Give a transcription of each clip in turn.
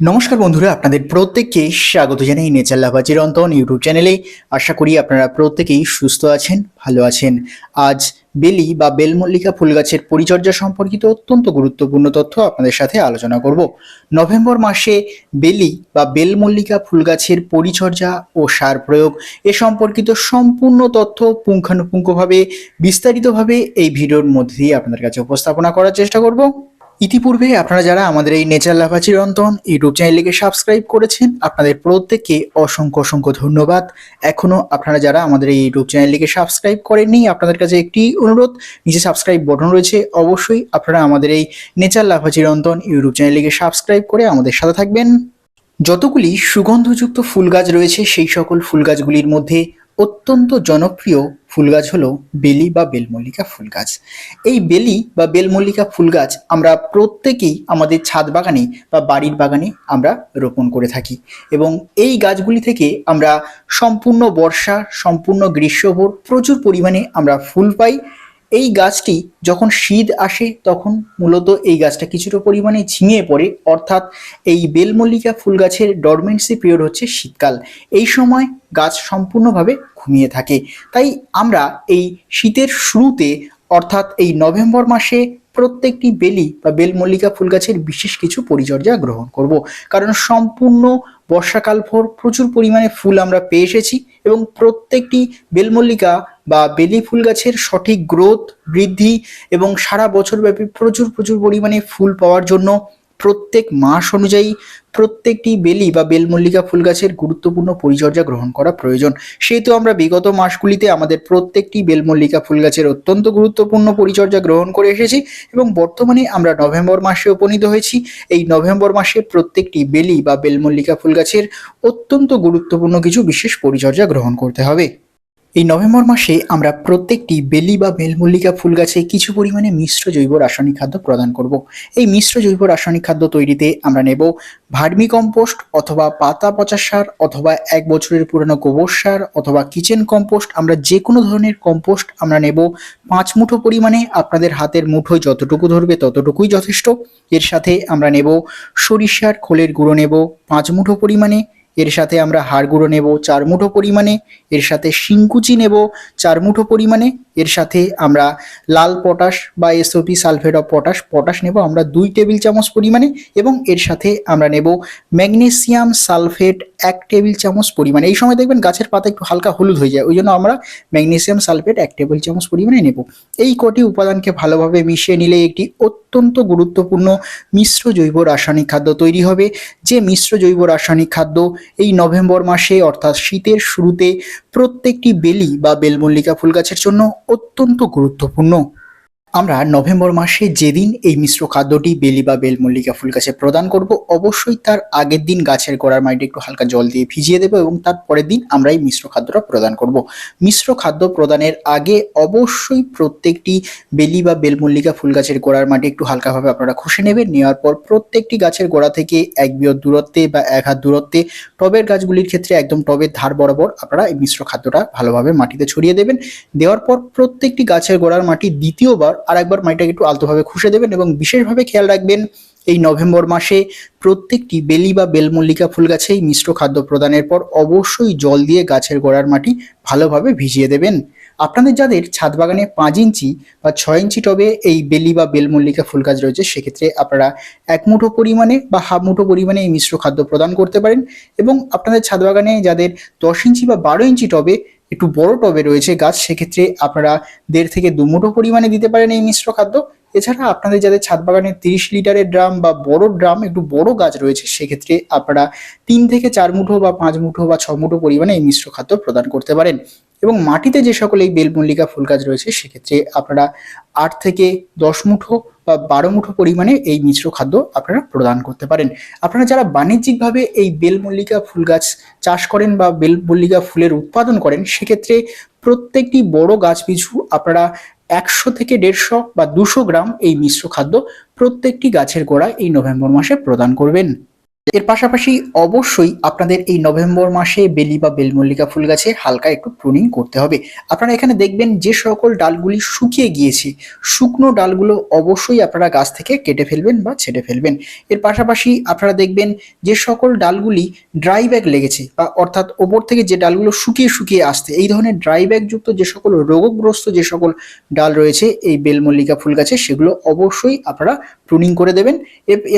নমস্কার বন্ধুরা, আপনাদের প্রত্যেককে স্বাগত জানাই নেচার লাভা চিরন্তন ইউটিউব চ্যানেলে। আশা করি আপনারা প্রত্যেকেই সুস্থ আছেন, ভালো আছেন। আজ বেলি বা বেলমল্লিকা ফুল গাছের পরিচর্যা সম্পর্কিত অত্যন্ত গুরুত্বপূর্ণ তথ্য আপনাদের সাথে আলোচনা করব। নভেম্বর মাসে বেলি বা বেলমল্লিকা ফুল গাছের পরিচর্যা ও সার প্রয়োগ এ সম্পর্কিত সম্পূর্ণ তথ্য পুঙ্খানুপুঙ্খভাবে বিস্তারিতভাবে এই ভিডিওর মধ্যে দিয়ে আপনাদের কাছে উপস্থাপনা করার চেষ্টা করব। ইতিপূর্বে আপনারা যারা আমাদের এই নেচার লাভা চিরন্তন ইউটিউব চ্যানেলটিকে সাবস্ক্রাইব করেছেন, আপনাদের প্রত্যেককে অসংখ্য অসংখ্য ধন্যবাদ। এখনও আপনারা যারা আমাদের এই ইউটিউব চ্যানেলটিকে সাবস্ক্রাইব করেননি, আপনাদের কাছে একটি অনুরোধ, নিচে সাবস্ক্রাইব বটন রয়েছে, অবশ্যই আপনারা আমাদের এই নেচার লাভা চিরন্তন ইউটিউব চ্যানেলটিকে সাবস্ক্রাইব করে আমাদের সাথে থাকবেন। যতগুলি সুগন্ধযুক্ত ফুল গাছ রয়েছে, সেই সকল ফুল গাছগুলির মধ্যে অত্যন্ত জনপ্রিয় ফুল গাছ হলো বেলি বা বেলমল্লিকা ফুল গাছ এই বেলি বা বেলমল্লিকা ফুল গাছ আমরা প্রত্যেকেই আমাদের ছাদ বাগানে বা বাড়ির বাগানে আমরা রোপণ করে থাকি এবং এই গাছগুলি থেকে আমরা সম্পূর্ণ বর্ষা, সম্পূর্ণ গ্রীষ্মভর প্রচুর পরিমাণে আমরা ফুল পাই। এই গাছটি যখন শীত আসে তখন মূলত এই গাছটা কিছুটা পরিমাণে ঝিঙে পড়ে। অর্থাৎ এই বেলমল্লিকা ফুল গাছের ডরমেন্সি পিরিয়ড হচ্ছে শীতকাল। এই সময় গাছ সম্পূর্ণভাবে ঘুমিয়ে থাকে। তাই আমরা এই শীতের শুরুতে অর্থাৎ এই নভেম্বর মাসে প্রত্যেকটি বেলি বা বেলমল্লিকা ফুল গাছের বিশেষ কিছু পরিচর্যা গ্রহণ করব। কারণ সম্পূর্ণ বর্ষাকাল ভোর প্রচুর পরিমাণে ফুল আমরা পেয়ে এসেছি এবং প্রত্যেকটি বেলমল্লিকা বা বেলি ফুল গাছের সঠিক গ্রোথ, বৃদ্ধি এবং সারা বছরব্যাপী প্রচুর প্রচুর পরিমাণে ফুল পাওয়ার জন্য প্রত্যেক মাস অনুযায়ী প্রত্যেকটি বেলি বা বেলমল্লিকা ফুল গাছের গুরুত্বপূর্ণ পরিচর্যা গ্রহণ করা প্রয়োজন। সেহেতু আমরা বিগত মাসগুলিতে আমাদের প্রত্যেকটি বেলমল্লিকা ফুল গাছের অত্যন্ত গুরুত্বপূর্ণ পরিচর্যা গ্রহণ করে এসেছি এবং বর্তমানে আমরা নভেম্বর মাসে উপনীত হয়েছি। এই নভেম্বর মাসে প্রত্যেকটি বেলি বা বেলমল্লিকা ফুল গাছের অত্যন্ত গুরুত্বপূর্ণ কিছু বিশেষ পরিচর্যা গ্রহণ করতে হবে। এই নভেম্বর মাসে আমরা প্রত্যেকটি বেলি বা বেলমল্লিকা ফুল গাছে কিছু পরিমাণে মিশ্র জৈব রাসায়নিক খাদ্য প্রদান করব। এই মিশ্র জৈব রাসায়নিক খাদ্য তৈরিতে আমরা নেব ভার্মি কম্পোস্ট অথবা পাতা পচা সার অথবা এক বছরের পুরনো গোবর সার অথবা কিচেন কম্পোস্ট। আমরা যে কোনো ধরনের কম্পোস্ট আমরা নেব। পাঁচ মুঠো পরিমাণে আপনাদের হাতের মুঠোয় যতটুকু ধরবে ততটুকুই যথেষ্ট। এর সাথে আমরা নেব সরিষার খোলের গুঁড়ো নেব। পাঁচ মুঠো পরিমাণে এর সাথে আমরা হাড় গুঁড়ো নেব চার মুঠো পরিমাণে, এর সাথে শিংকুচি নেব চার মুঠো পরিমাণে, এর সাথে আমরা লাল পটাশ বা SOP sulphate of potash potash নেব আমরা দুই টেবিল চামচ পরিমাণে এবং এর সাথে আমরা নেব ম্যাগনেসিয়াম সালফেট এক টেবিল চামচ পরিমাণে। এই সময় দেখবেন গাছের পাতা একটু হালকা হলুদ হয়ে যায়, ওই জন্য আমরা ম্যাগনেসিয়াম সালফেট এক টেবিল চামচ পরিমাণে নেব। এই কটি উপাদানকে ভালোভাবে মিশিয়ে নিলে একটি অত্যন্ত গুরুত্বপূর্ণ মিশ্র জৈব রাসায়নিক খাদ্য তৈরি হবে। যে মিশ্র জৈব রাসায়নিক খাদ্য এই নভেম্বর মাসে, অর্থাৎ শীতের শুরুতে প্রত্যেকটি বেলি বা বেলমল্লিকা ফুল গাছের জন্য অত্যন্ত গুরুত্বপূর্ণ। আমরা নভেম্বর মাসে যেদিন এই মিশ্র খাদ্যটি বেলি বা বেলমল্লিকা ফুল গাছে প্রদান করব, অবশ্যই তার আগের দিন গাছের গোড়ার মাটিতে একটু হালকা জল দিয়ে ভিজিয়ে দেবো এবং তার পরের দিন আমরা এই মিশ্র খাদ্যটা প্রদান করব। মিশ্র খাদ্য প্রদানের আগে অবশ্যই প্রত্যেকটি বেলি বা বেলমল্লিকা ফুল গাছের গোড়ার মাটি একটু হালকাভাবে আপনারা খসে নেবেন, নেওয়ার পর প্রত্যেকটি গাছের গোড়া থেকে এক বিয়ত দূরত্বে বা এক হাত দূরত্বে টবের গাছগুলির ক্ষেত্রে একদম টবের ধার বরাবর আপনারা এই মিশ্র খাদ্যটা ভালোভাবে মাটিতে ছড়িয়ে দেবেন। দেওয়ার পর প্রত্যেকটি গাছের গোড়ার মাটি দ্বিতীয়বার আর একবার মাটিটাকে একটু আলতোভাবে খুশে দেবেন এবং বিশেষভাবে খেয়াল রাখবেন, এই নভেম্বর মাসে প্রত্যেকটি বেলি বা বেলমল্লিকা ফুল গাছে এই মিশ্র খাদ্য প্রদানের পর অবশ্যই জল দিয়ে গাছের গোড়ার মাটি ভালোভাবে ভিজিয়ে দেবেন। আপনাদের যাদের ছাদ বাগানে পাঁচ ইঞ্চি বা ছয় ইঞ্চি টবে এই বেলি বা বেলমল্লিকা ফুল গাছ রয়েছে, সেক্ষেত্রে আপনারা এক মুঠো পরিমাণে বা হাফ মুঠো পরিমাণে এই মিশ্র খাদ্য প্রদান করতে পারেন এবং আপনাদের ছাদ বাগানে যাদের দশ ইঞ্চি বা বারো ইঞ্চি টবে একটু বড় টবে রয়েছে গাছ, সেক্ষেত্রে আপনারা দেড় থেকে দু মুঠো পরিমাণে দিতে পারেন এই মিশ্র খাদ্য। এছাড়া আপনাদের যাদের ছাদ বাগানে তিরিশ লিটারের ড্রাম বা বড় ড্রাম, একটু বড় গাছ রয়েছে, সেক্ষেত্রে আপনারা তিন থেকে চার মুঠো বা পাঁচ মুঠো বা ছ মুঠো পরিমাণে এই মিশ্র খাদ্য প্রদান করতে পারেন। এবং মাটিতে যে সকল এই বেলমল্লিকা ফুল গাছ রয়েছে, সেক্ষেত্রে আপনারা আট থেকে দশ মুঠো বা বারো মুঠো পরিমাণে এই মিশ্র খাদ্য আপনারা প্রদান করতে পারেন। আপনারা যারা বাণিজ্যিকভাবে এই বেলমল্লিকা ফুল গাছ চাষ করেন বা বেলমল্লিকা ফুলের উৎপাদন করেন, সেক্ষেত্রে প্রত্যেকটি বড় গাছ পিছু আপনারা একশো থেকে দেড়শো বা দুশো গ্রাম এই মিশ্র খাদ্য প্রত্যেকটি গাছের গোড়ায় এই নভেম্বর মাসে প্রদান করবেন। এর পাশাপাশি অবশ্যই আপনাদের এই নভেম্বর মাসে বেলি বা বেলমল্লিকা ফুল গাছে হালকা একটু প্রুনিং করতে হবে। আপনারা এখানে দেখবেন যে সকল ডালগুলি শুকিয়ে গিয়েছে, শুকনো ডালগুলো অবশ্যই আপনারা গাছ থেকে কেটে ফেলবেন বা ছেটে ফেলবেন। এর পাশাপাশি আপনারা দেখবেন যে সকল ডালগুলি ড্রাই ব্যাগ লেগেছে বা অর্থাৎ ওপর থেকে যে ডালগুলো শুকিয়ে শুকিয়ে আসছে, এই ধরনের ড্রাই ব্যাগ যুক্ত যে সকল রোগগ্রস্ত যে সকল ডাল রয়েছে, এই বেলমল্লিকা ফুল গাছে সেগুলো অবশ্যই আপনারা প্রুনিং করে দেবেন।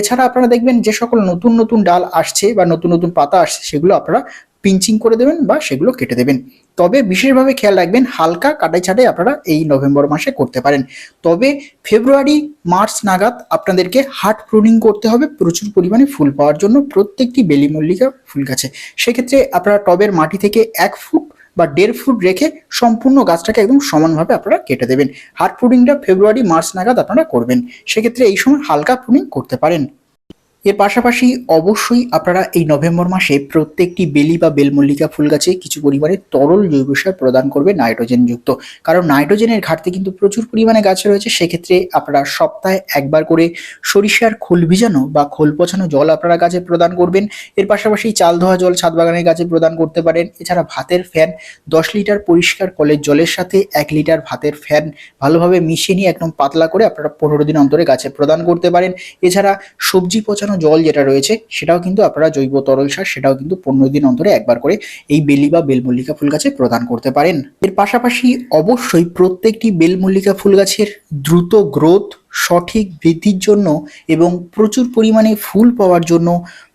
এছাড়া আপনারা দেখবেন যে সকল নতুন নতুন ডাল আসছে বা নতুন নতুন পাতা আসছে, সেগুলো আপনারা পিঞ্চিং করে দেবেন বা সেগুলো কেটে দেবেন। তবে বিশেষভাবে খেয়াল রাখবেন, হালকা কাটাই ছাটাই আপনারা এই নভেম্বর মাসে করতে পারেন। তবে ফেব্রুয়ারি, মার্চ নাগাদ আপনাদেরকে হার্ট প্রুনিং করতে হবে, প্রচুর পরিমাণে ফুল পাওয়ার জন্য প্রত্যেকটি বেলি মল্লিকা ফুল গাছে। সেক্ষেত্রে আপনারা টবের মাটি থেকে এক ফুট বা দেড় ফুট রেখে সম্পূর্ণ গাছটাকে একদম সমানভাবে আপনারা কেটে দেবেন। হার্ট প্রুনিংটা ফেব্রুয়ারি, মার্চ নাগাদ আপনারা করবেন। সেক্ষেত্রে এই সময় হালকা প্রুনিং করতে পারেন। এর পাশাপাশি অবশ্যই আপনারা এই নভেম্বর মাসে প্রত্যেকটি বেলি বা বেলমল্লিকা ফুল গাছে কিছু পরিমাণে তরল জৈব সার প্রদান করবে নাইট্রোজেন যুক্ত কারণ নাইট্রোজেনের ঘাটতি কিন্তু প্রচুর পরিমাণে গাছে রয়েছে, সেক্ষেত্রে আপনারা সপ্তাহে একবার করে সরিষার খোল ভিজানো বা খোল পচানো জল আপনারা গাছে প্রদান করবেন। এর পাশাপাশি চাল ধোয়া জল ছাদ বাগানের গাছে প্রদান করতে পারেন। এছাড়া ভাতের ফ্যান, দশ লিটার পরিষ্কার কলের জলের সাথে এক লিটার ভাতের ফ্যান ভালোভাবে মিশিয়ে নিয়ে একদম পাতলা করে আপনারা পনেরো দিন অন্তরে গাছে প্রদান করতে পারেন। এছাড়া সবজি পচানো জল যেটা রয়েছে, সেটাও কিন্তু আপনারা জৈব তরল সার, সেটাও কিন্তু পনেরো দিন অন্তরে একবার করে এই বেলি বা বেলমল্লিকা ফুল গাছে প্রদান করতে পারেন। এর পাশাপাশি অবশ্যই প্রত্যেকটি বেলমল্লিকা ফুল গাছের দ্রুত গ্রোথ, সঠিক বৃদ্ধির জন্য এবং প্রচুর পরিমাণে ফুল পাওয়ার জন্য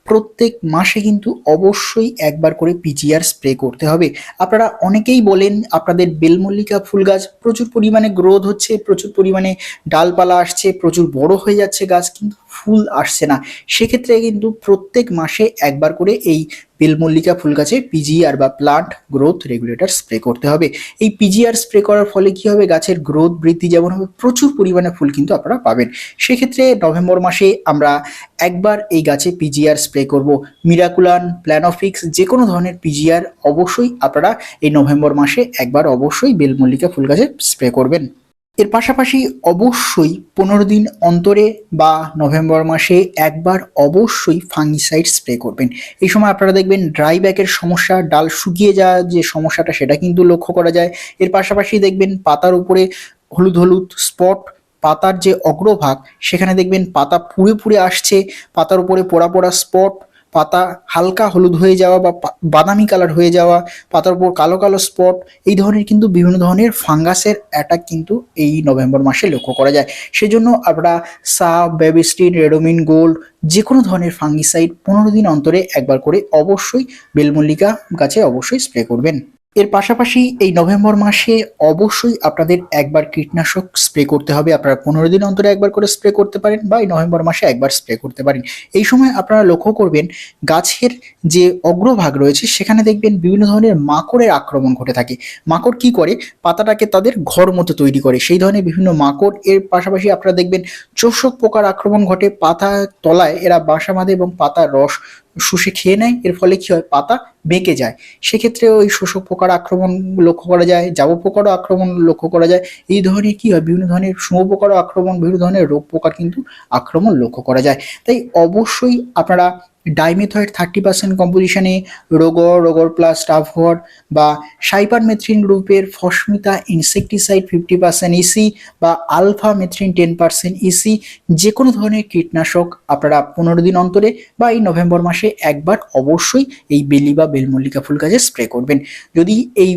প্রত্যেক মাসে কিন্তু অবশ্যই একবার করে পিজিআর স্প্রে করতে হবে। আপনারা অনেকেই বলেন আপনাদের বেলমল্লিকা ফুল গাছ প্রচুর পরিমাণে গ্রোথ হচ্ছে, প্রচুর পরিমাণে ডালপালা আসছে, প্রচুর বড় হয়ে যাচ্ছে গাছ, কিন্তু ফুল আসছে না। সেক্ষেত্রে কিন্তু প্রত্যেক মাসে একবার করে এই বেলমল্লিকা ফুল গাছে পিজিআর বা প্লান্ট গ্রোথ রেগুলেটর স্প্রে করতে হবে। এই পিজিআর স্প্রে করার ফলে কি হবে? গাছের গ্রোথ বৃদ্ধি যেমন হবে, প্রচুর পরিমাণে ফুল কিন্তু আপনারা পাবেন। সেক্ষেত্রে নভেম্বর মাসে আমরা একবার এই গাছে পিজিআর স্প্রে করব। মিরাকুলান প্ল্যানোফিক্স যে কোনো ধরনের পিজিআর অবশ্যই আপনারা এই নভেম্বর মাসে একবার অবশ্যই বেলমল্লিকা ফুল গাছে স্প্রে করবেন। এর পাশাপাশি অবশ্যই পনেরো দিন অন্তরে বা নভেম্বর মাসে একবার অবশ্যই ফাঙ্গিসাইড স্প্রে করবেন। এই সময় আপনারা দেখবেন ড্রাই ব্যাকের সমস্যা, ডাল শুকিয়ে যাওয়ার যে সমস্যাটা, সেটা কিন্তু লক্ষ্য করা যায়। এর পাশাপাশি দেখবেন পাতার উপরে হলুদ হলুদ স্পট, পাতার যে অগ্রভাগ, সেখানে দেখবেন পাতা পুড়ে পুড়ে আসছে, পাতার উপরে পোড়া পোড়া স্পট পাতা হালকা হলুদ হয়ে যাওয়া বা বাদামি কালার হয়ে যাওয়া, পাতার উপর কালো কালো স্পট এই ধরনের কিন্তু বিভিন্ন ধরনের ফাঙ্গাসের অ্যাটাক কিন্তু এই নভেম্বর মাসে লক্ষ্য করা যায়। সেজন্য আপনারা সাপ বেবিস্টিন, রেডোমিন, গোল্ড যে কোনো ধরনের ফাঙ্গিসাইড পনেরো দিন অন্তরে একবার করে অবশ্যই বেলমল্লিকা গাছে অবশ্যই স্প্রে করবেন। এর পাশাপাশি এই নভেম্বর মাসে অবশ্যই আপনাদের একবার কীটনাশক স্প্রে করতে হবে। আপনারা পনেরো দিন অন্তরে একবার করে স্প্রে করতে পারেন বা এই নভেম্বর মাসে একবার স্প্রে করতে পারেন। এই সময় আপনারা লক্ষ্য করবেন, গাছের যে অগ্রভাগ রয়েছে, সেখানে দেখবেন বিভিন্ন ধরনের মাকড়ের আক্রমণ ঘটে থাকে। মাকড় কি করে? পাতাটাকে তাদের ঘর মতো তৈরি করে। সেই ধরনের বিভিন্ন মাকড়, এর পাশাপাশি আপনারা দেখবেন চোষক পোকার আক্রমণ ঘটে। পাতা তলায় এরা বাসা বাঁধে এবং পাতার রস শুষে খেয়ে নেয়, এর ফলে কী হয়? পাতা বেঁকে যায়। সেক্ষেত্রে ওই শোষক পোকার আক্রমণ লক্ষ্য করা যায় যাব পোকারও আক্রমণ লক্ষ্য করা যায়। এই ধরনের কী হয়? বিভিন্ন ধরনের শুভ পোকারও আক্রমণ, বিভিন্ন ধরনের রোগ পোকার কিন্তু আক্রমণ লক্ষ্য করা যায়। তাই অবশ্যই আপনারা ডাইমেথয়েড থার্টি পার্সেন্ট কম্পোজিশনে রোগর রোগর প্লাস টাফর বা সাইপারমেথ্রিন গ্রুপের ফসমিতা ইনসেকটিসাইড ফিফটি পার্সেন্ট ইসি বা alphamethrin ten percent EC যে কোনো ধরনের কীটনাশক আপনারা পনেরো দিন অন্তরে বা এই নভেম্বর মাসে একবার অবশ্যই এই বেলি বা বেলমল্লিকা ফুল গাছে স্প্রে করবেন। যদি এই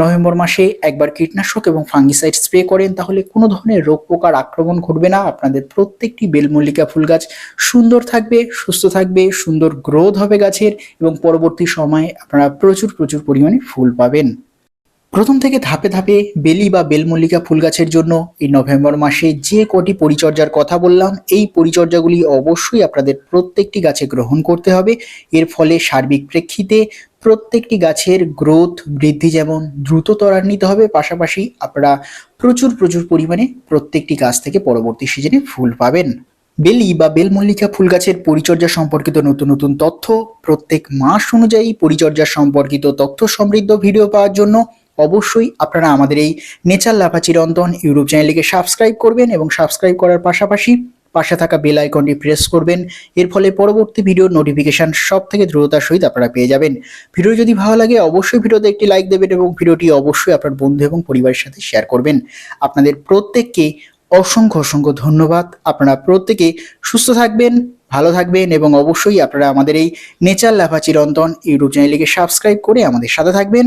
নভেম্বর মাসে একবার কীটনাশক এবং ফাঙ্গিসাইড স্প্রে করেন, তাহলে কোনো ধরনের রোগ পোকার আক্রমণ ঘটবে না। আপনাদের প্রত্যেকটি বেলমল্লিকা ফুল গাছ সুন্দর থাকবে, সুস্থ থাকবে, সুন্দর গ্রোথ হবে গাছের এবং পরবর্তী সময়ে আপনারা প্রচুর প্রচুর পরিমাণে ফুল পাবেন। প্রথম থেকে ধাপে ধাপে বেলি বা বেলমল্লিকা ফুল গাছের জন্য এই নভেম্বর মাসে যে কটি পরিচর্যার কথা বললাম, এই পরিচর্যাগুলি অবশ্যই আপনাদের প্রত্যেকটি গাছে গ্রহণ করতে হবে। এর ফলে সার্বিক প্রেক্ষিতে প্রত্যেকটি গাছের গ্রোথ বৃদ্ধি যেমন দ্রুত ত্বরান্বিত হবে, পাশাপাশি আপনারা প্রচুর প্রচুর পরিমাণে প্রত্যেকটি গাছ থেকে পরবর্তী সিজনে ফুল পাবেন। বেলি বা বেলমল্লিকা ফুল গাছের পরিচর্যা সম্পর্কিত নতুন নতুন তথ্য, প্রত্যেক মাস অনুযায়ী পরিচর্যা সম্পর্কিত তথ্য সমৃদ্ধ ভিডিও পাওয়ার জন্য অবশ্যই আপনারা আমাদের এই নেচার লাফা চিরন্তন ইউটিউব চ্যানেলটিকে সাবস্ক্রাইব করবেন এবং সাবস্ক্রাইব করার পাশাপাশি পাশে থাকা বেল আইকনটি প্রেস করবেন। এর ফলে পরবর্তী ভিডিওর নোটিফিকেশন সব থেকে দ্রুততার সহিত আপনারা পেয়ে যাবেন। ভিডিও যদি ভালো লাগে, অবশ্যই ভিডিওতে একটি লাইক দেবেন এবং ভিডিওটি অবশ্যই আপনার বন্ধু এবং পরিবারের সাথে শেয়ার করবেন। আপনাদের প্রত্যেককে অসংখ্য অসংখ্য ধন্যবাদ। আপনারা প্রত্যেকে সুস্থ থাকবেন, ভালো থাকবেন এবং অবশ্যই আপনারা আমাদের এই নেচার লাফা চিরন্তন ইউটিউব চ্যানেলটিকে সাবস্ক্রাইব করে আমাদের সাথে থাকবেন।